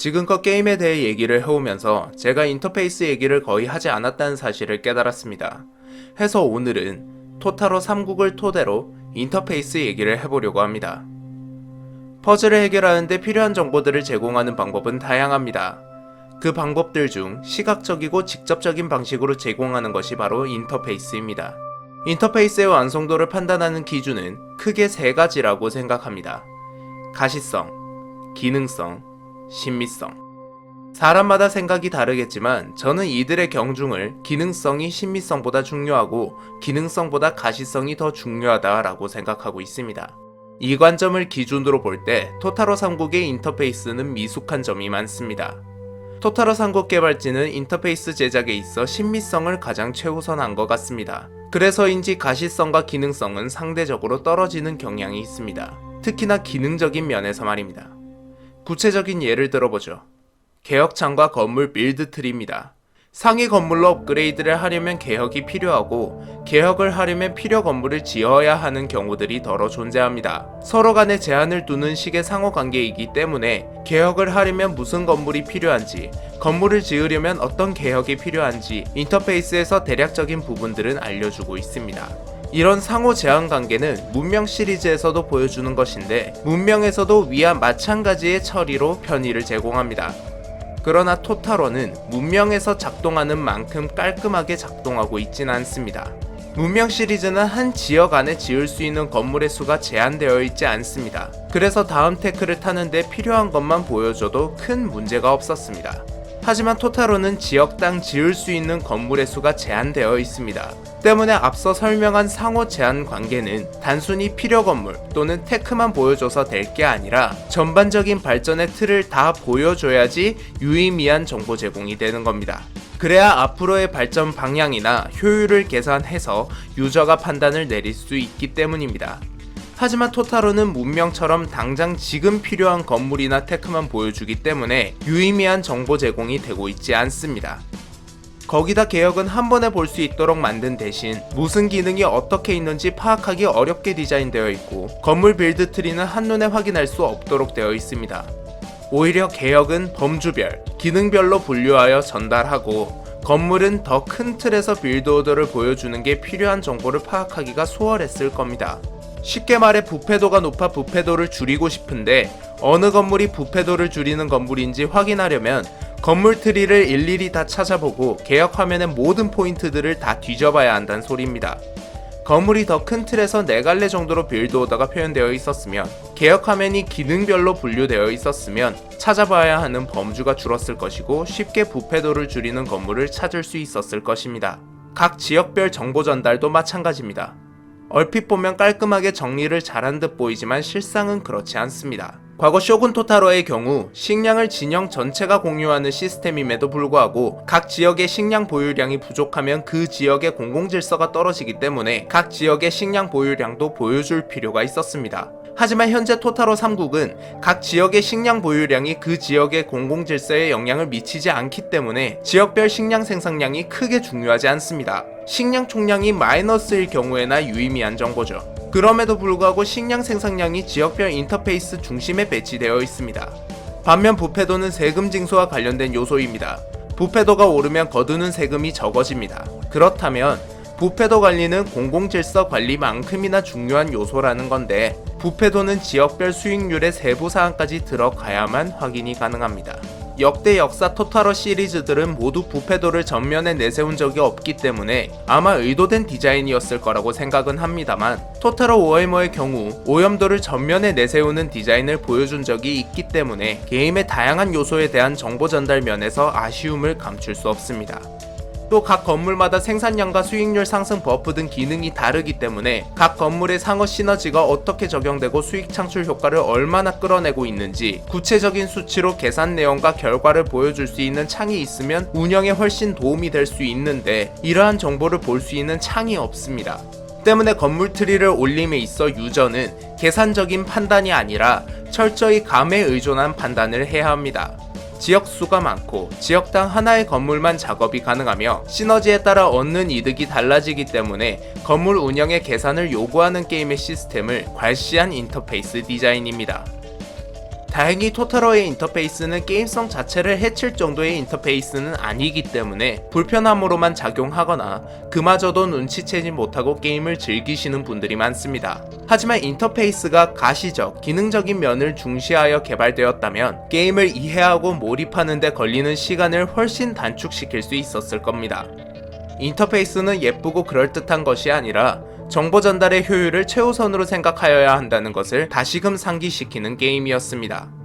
지금껏 게임에 대해 얘기를 해오면서 제가 인터페이스 얘기를 거의 하지 않았다는 사실을 깨달았습니다. 해서 오늘은 토타로 3국을 토대로 인터페이스 얘기를 해보려고 합니다. 퍼즐을 해결하는데 필요한 정보들을 제공하는 방법은 다양합니다. 그 방법들 중 시각적이고 직접적인 방식으로 제공하는 것이 바로 인터페이스입니다. 인터페이스의 완성도를 판단하는 기준은 크게 세 가지라고 생각합니다. 가시성, 기능성, 신미성. 사람마다 생각이 다르겠지만 저는 이들의 경중을 기능성이 신미성보다 중요하고 기능성보다 가시성이 더 중요하다라고 생각하고 있습니다. 이 관점을 기준으로 볼 때 토타로 3국의 인터페이스는 미숙한 점이 많습니다. 토타로 3국 개발진은 인터페이스 제작에 있어 신미성을 가장 최우선한 것 같습니다. 그래서인지 가시성과 기능성은 상대적으로 떨어지는 경향이 있습니다. 특히나 기능적인 면에서 말입니다. 구체적인 예를 들어보죠. 개혁창과 건물 빌드 트리입니다. 상위 건물로 업그레이드를 하려면 개혁이 필요하고 개혁을 하려면 필요 건물을 지어야 하는 경우들이 더러 존재합니다. 서로 간에 제한을 두는 식의 상호 관계이기 때문에 개혁을 하려면 무슨 건물이 필요한지, 건물을 지으려면 어떤 개혁이 필요한지 인터페이스에서 대략적인 부분들은 알려주고 있습니다. 이런 상호 제한 관계는 문명 시리즈에서도 보여주는 것인데 문명에서도 위와 마찬가지의 처리로 편의를 제공합니다. 그러나 토타로는 문명에서 작동하는 만큼 깔끔하게 작동하고 있지는 않습니다. 문명 시리즈는 한 지역 안에 지을 수 있는 건물의 수가 제한되어 있지 않습니다. 그래서 다음 테크를 타는데 필요한 것만 보여줘도 큰 문제가 없었습니다. 하지만 토타로는 지역당 지을 수 있는 건물의 수가 제한되어 있습니다. 때문에 앞서 설명한 상호 제한 관계는 단순히 필요 건물 또는 테크만 보여줘서 될 게 아니라 전반적인 발전의 틀을 다 보여줘야지 유의미한 정보 제공이 되는 겁니다. 그래야 앞으로의 발전 방향이나 효율을 계산해서 유저가 판단을 내릴 수 있기 때문입니다. 하지만 토타로는 문명처럼 당장 지금 필요한 건물이나 테크만 보여주기 때문에 유의미한 정보 제공이 되고 있지 않습니다. 거기다 개혁은 한 번에 볼 수 있도록 만든 대신 무슨 기능이 어떻게 있는지 파악하기 어렵게 디자인되어 있고 건물 빌드 트리는 한눈에 확인할 수 없도록 되어 있습니다. 오히려 개혁은 범주별, 기능별로 분류하여 전달하고 건물은 더 큰 틀에서 빌드 오더를 보여주는 게 필요한 정보를 파악하기가 수월했을 겁니다. 쉽게 말해 부패도가 높아 부패도를 줄이고 싶은데 어느 건물이 부패도를 줄이는 건물인지 확인하려면 건물 트리를 일일이 다 찾아보고 개혁 화면의 모든 포인트들을 다 뒤져봐야 한다는 소리입니다. 건물이 더 큰 틀에서 4갈래 정도로 빌드 오더가 표현되어 있었으면 개혁 화면이 기능별로 분류되어 있었으면 찾아봐야 하는 범주가 줄었을 것이고 쉽게 부패도를 줄이는 건물을 찾을 수 있었을 것입니다. 각 지역별 정보 전달도 마찬가지입니다. 얼핏 보면 깔끔하게 정리를 잘한 듯 보이지만 실상은 그렇지 않습니다. 과거 쇼군 토타로의 경우 식량을 진영 전체가 공유하는 시스템임에도 불구하고 각 지역의 식량 보유량이 부족하면 그 지역의 공공질서가 떨어지기 때문에 각 지역의 식량 보유량도 보여줄 필요가 있었습니다. 하지만 현재 토타로 3국은 각 지역의 식량 보유량이 그 지역의 공공질서에 영향을 미치지 않기 때문에 지역별 식량 생산량이 크게 중요하지 않습니다. 식량 총량이 마이너스일 경우에나 유의미한 정보죠. 그럼에도 불구하고 식량 생산량이 지역별 인터페이스 중심에 배치되어 있습니다. 반면 부패도는 세금 징수와 관련된 요소입니다. 부패도가 오르면 거두는 세금이 적어집니다. 그렇다면 부패도 관리는 공공질서 관리만큼이나 중요한 요소라는 건데 부패도는 지역별 수익률의 세부 사항까지 들어가야만 확인이 가능합니다. 역대 역사 토타로 시리즈들은 모두 부패도를 전면에 내세운 적이 없기 때문에 아마 의도된 디자인이었을 거라고 생각은 합니다만 토타로 워해머의 경우 오염도를 전면에 내세우는 디자인을 보여준 적이 있기 때문에 게임의 다양한 요소에 대한 정보 전달 면에서 아쉬움을 감출 수 없습니다. 또 각 건물마다 생산량과 수익률 상승 버프 등 기능이 다르기 때문에 각 건물의 상호 시너지가 어떻게 적용되고 수익 창출 효과를 얼마나 끌어내고 있는지 구체적인 수치로 계산 내용과 결과를 보여줄 수 있는 창이 있으면 운영에 훨씬 도움이 될 수 있는데 이러한 정보를 볼 수 있는 창이 없습니다. 때문에 건물 트리를 올림에 있어 유저는 계산적인 판단이 아니라 철저히 감에 의존한 판단을 해야 합니다. 지역 수가 많고 지역당 하나의 건물만 작업이 가능하며 시너지에 따라 얻는 이득이 달라지기 때문에 건물 운영의 계산을 요구하는 게임의 시스템을 괄시한 인터페이스 디자인입니다. 다행히 토탈러의 인터페이스는 게임성 자체를 해칠 정도의 인터페이스는 아니기 때문에 불편함으로만 작용하거나 그마저도 눈치채지 못하고 게임을 즐기시는 분들이 많습니다. 하지만 인터페이스가 가시적, 기능적인 면을 중시하여 개발되었다면 게임을 이해하고 몰입하는데 걸리는 시간을 훨씬 단축시킬 수 있었을 겁니다. 인터페이스는 예쁘고 그럴듯한 것이 아니라 정보 전달의 효율을 최우선으로 생각하여야 한다는 것을 다시금 상기시키는 게임이었습니다.